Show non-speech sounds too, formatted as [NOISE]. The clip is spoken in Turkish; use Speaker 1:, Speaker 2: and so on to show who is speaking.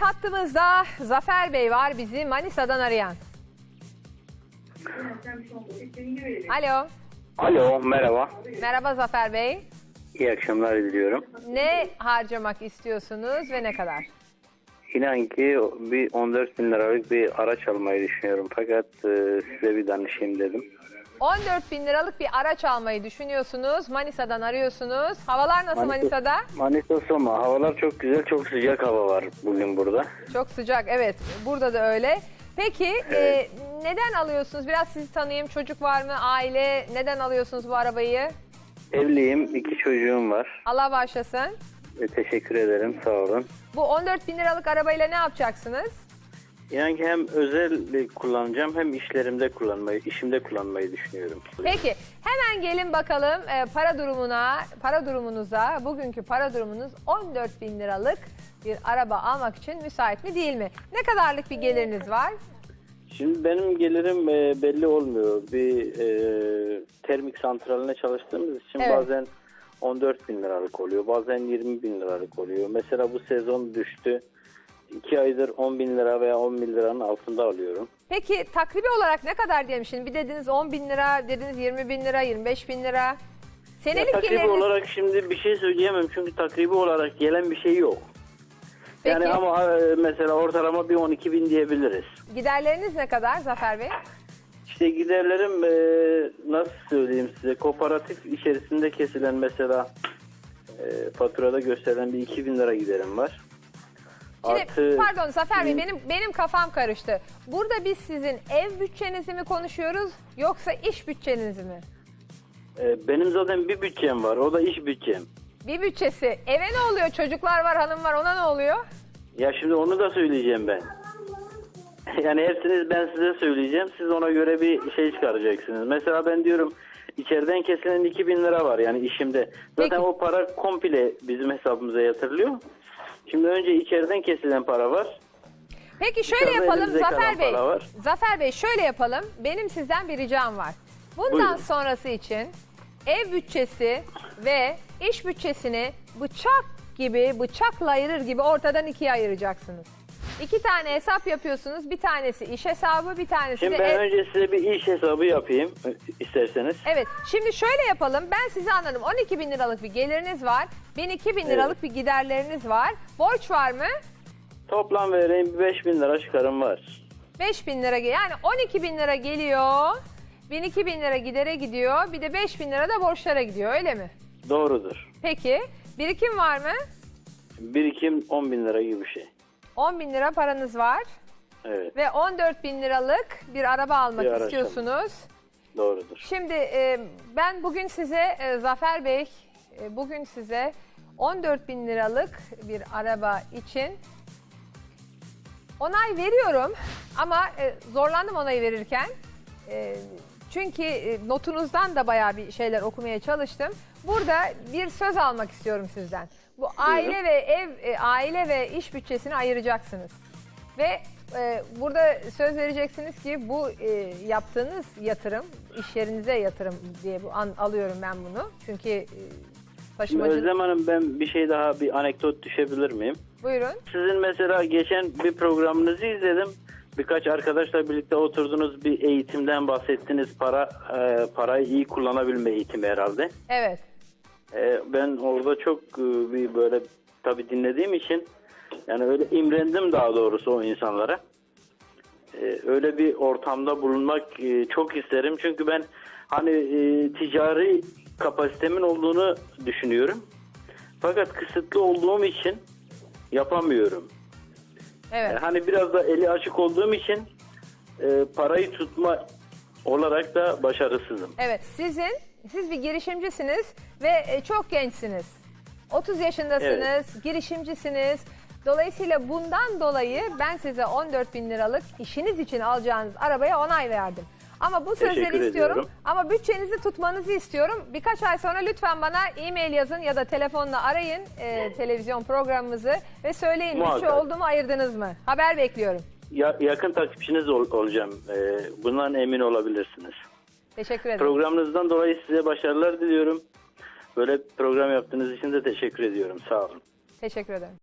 Speaker 1: hattımızda Zafer Bey var bizi Manisa'dan arayan. Alo.
Speaker 2: Alo, merhaba.
Speaker 1: Merhaba Zafer Bey.
Speaker 2: İyi akşamlar diliyorum.
Speaker 1: Ne harcamak istiyorsunuz ve ne kadar?
Speaker 2: İnan ki bir 14 bin liralık bir araç almayı düşünüyorum. Fakat e, size bir danışayım dedim.
Speaker 1: 14 bin liralık bir araç almayı düşünüyorsunuz. Manisa'dan arıyorsunuz. Havalar nasıl Manisa'da?
Speaker 2: Manisa Soma. Havalar çok güzel, çok sıcak hava var bugün burada.
Speaker 1: Çok sıcak evet. Burada da öyle. Peki
Speaker 2: Evet.
Speaker 1: e, neden alıyorsunuz? Biraz sizi tanıyayım. Çocuk var mı? Aile? Neden alıyorsunuz bu arabayı?
Speaker 2: Evliyim, iki çocuğum var.
Speaker 1: Allah bağışlasın.
Speaker 2: E, teşekkür ederim, sağ olun.
Speaker 1: Bu 14 bin liralık arabayla ne yapacaksınız?
Speaker 2: İnan ki hem özel kullanacağım hem işlerimde kullanmayı, işimde kullanmayı düşünüyorum.
Speaker 1: Peki hemen gelin bakalım e, para durumuna, para durumunuza, bugünkü para durumunuz 14 bin liralık bir araba almak için müsait mi değil mi? Ne kadarlık bir geliriniz var?
Speaker 2: Şimdi benim gelirim e, belli olmuyor. Bir e, termik santraline çalıştığımız için
Speaker 1: Evet.
Speaker 2: bazen 14 bin liralık oluyor. Bazen 20 bin liralık oluyor. Mesela bu sezon düştü. 2 aydır 10 bin lira veya 10 bin liranın altında alıyorum.
Speaker 1: Peki takribi olarak ne kadar diyelim şimdi? Bir dediniz 10 bin lira, dediniz 20 bin lira, 25 bin lira.
Speaker 2: Ya,
Speaker 1: Senelik
Speaker 2: takribi
Speaker 1: geliriniz...
Speaker 2: olarak şimdi bir şey söyleyemem çünkü takribi olarak gelen bir şey yok. Yani
Speaker 1: Peki.
Speaker 2: ama e, mesela ortalama bir 12 bin diyebiliriz.
Speaker 1: Giderleriniz ne kadar Zafer Bey?
Speaker 2: İşte giderlerim e, nasıl söyleyeyim size kooperatif içerisinde kesilen mesela e, faturada gösterilen bir 2000 lira giderim var.
Speaker 1: Şimdi
Speaker 2: Artı
Speaker 1: pardon Zafer Bey benim benim kafam karıştı. Burada biz sizin ev bütçenizi mi konuşuyoruz yoksa iş bütçenizi mi?
Speaker 2: e, benim zaten bir bütçem var o da iş bütçem.
Speaker 1: Bir bütçesi. Eve ne oluyor? Çocuklar var, hanım var. Ona ne oluyor?
Speaker 2: Ya şimdi onu da söyleyeceğim ben. [LAUGHS] Yani hepsini ben size söyleyeceğim. Siz ona göre bir şey çıkaracaksınız. Mesela ben diyorum içeriden kesilen 2000 lira var yani işimde. Zaten
Speaker 1: Peki.
Speaker 2: o para komple bizim hesabımıza yatırılıyor. Şimdi önce içeriden kesilen para var.
Speaker 1: Peki şöyle
Speaker 2: Dışarıda
Speaker 1: yapalım
Speaker 2: elimizde
Speaker 1: Zafer Bey.
Speaker 2: para var.
Speaker 1: Zafer Bey şöyle yapalım. Benim sizden bir ricam var. Bundan
Speaker 2: Buyurun.
Speaker 1: sonrası için ev bütçesi ve iş bütçesini bıçak gibi, bıçakla ayırır gibi ortadan ikiye ayıracaksınız. İki tane hesap yapıyorsunuz. Bir tanesi iş hesabı, bir tanesi
Speaker 2: Şimdi
Speaker 1: de
Speaker 2: ben
Speaker 1: ev...
Speaker 2: önce size bir iş hesabı yapayım isterseniz.
Speaker 1: Evet. Şimdi şöyle yapalım. Ben sizi anladım. 12 bin liralık bir geliriniz var. 1002 bin liralık bir giderleriniz var. Borç var mı?
Speaker 2: Toplam vereyim 5000 lira çıkarım var.
Speaker 1: 5 bin lira yani 12 bin lira geliyor. 1002 bin lira gidere gidiyor. Bir de 5 bin lira da borçlara gidiyor öyle mi?
Speaker 2: Doğrudur.
Speaker 1: Peki birikim var mı?
Speaker 2: Birikim 10 bin lira gibi bir şey.
Speaker 1: 10 bin lira paranız var.
Speaker 2: Evet
Speaker 1: Ve 14 bin liralık bir araba almak
Speaker 2: Bir araç
Speaker 1: istiyorsunuz.
Speaker 2: doğrudur.
Speaker 1: Şimdi e, ben bugün size e, Zafer Bey e, bugün size 14 bin liralık bir araba için onay veriyorum ama e, zorlandım onayı verirken. E, çünkü e, notunuzdan da bayağı bir şeyler okumaya çalıştım. Burada bir söz almak istiyorum sizden. Bu aile ve ev e, aile ve iş bütçesini ayıracaksınız. Ve e, burada söz vereceksiniz ki bu e, yaptığınız yatırım, iş yerinize yatırım diye bu an, alıyorum ben bunu. Çünkü e, taşımacı...
Speaker 2: Özlem Hanım ben bir şey daha bir anekdot düşebilir miyim?
Speaker 1: Buyurun.
Speaker 2: Sizin mesela geçen bir programınızı izledim. Birkaç arkadaşla birlikte oturdunuz bir eğitimden bahsettiniz. Para e, parayı iyi kullanabilme eğitimi herhalde.
Speaker 1: Evet.
Speaker 2: E, ben orada çok e, bir böyle tabii dinlediğim için yani öyle imrendim daha doğrusu o insanlara. E, öyle bir ortamda bulunmak e, çok isterim. Çünkü ben hani e, ticari kapasitemin olduğunu düşünüyorum. Fakat kısıtlı olduğum için yapamıyorum.
Speaker 1: Evet.
Speaker 2: E, Hani biraz da eli açık olduğum için e, parayı tutma olarak da başarısızım.
Speaker 1: Evet. Sizin siz bir girişimcisiniz ve e, çok gençsiniz. 30 yaşındasınız, girişimcisiniz. Dolayısıyla bundan dolayı ben size 14 bin liralık işiniz için alacağınız arabaya onay verdim. Ama bu sözleri
Speaker 2: Teşekkür
Speaker 1: istiyorum.
Speaker 2: ediyorum.
Speaker 1: Ama bütçenizi tutmanızı istiyorum. Birkaç ay sonra lütfen bana e-mail yazın ya da telefonla arayın e, televizyon programımızı ve söyleyin bütçe
Speaker 2: Muhakkak.
Speaker 1: oldu mu ayırdınız mı? Haber bekliyorum.
Speaker 2: Ya, yakın takipçiniz ol- olacağım. E, bundan emin olabilirsiniz.
Speaker 1: Teşekkür ederim.
Speaker 2: Programınızdan dolayı size başarılar diliyorum. Böyle program yaptığınız için de teşekkür ediyorum. Sağ olun.
Speaker 1: Teşekkür ederim.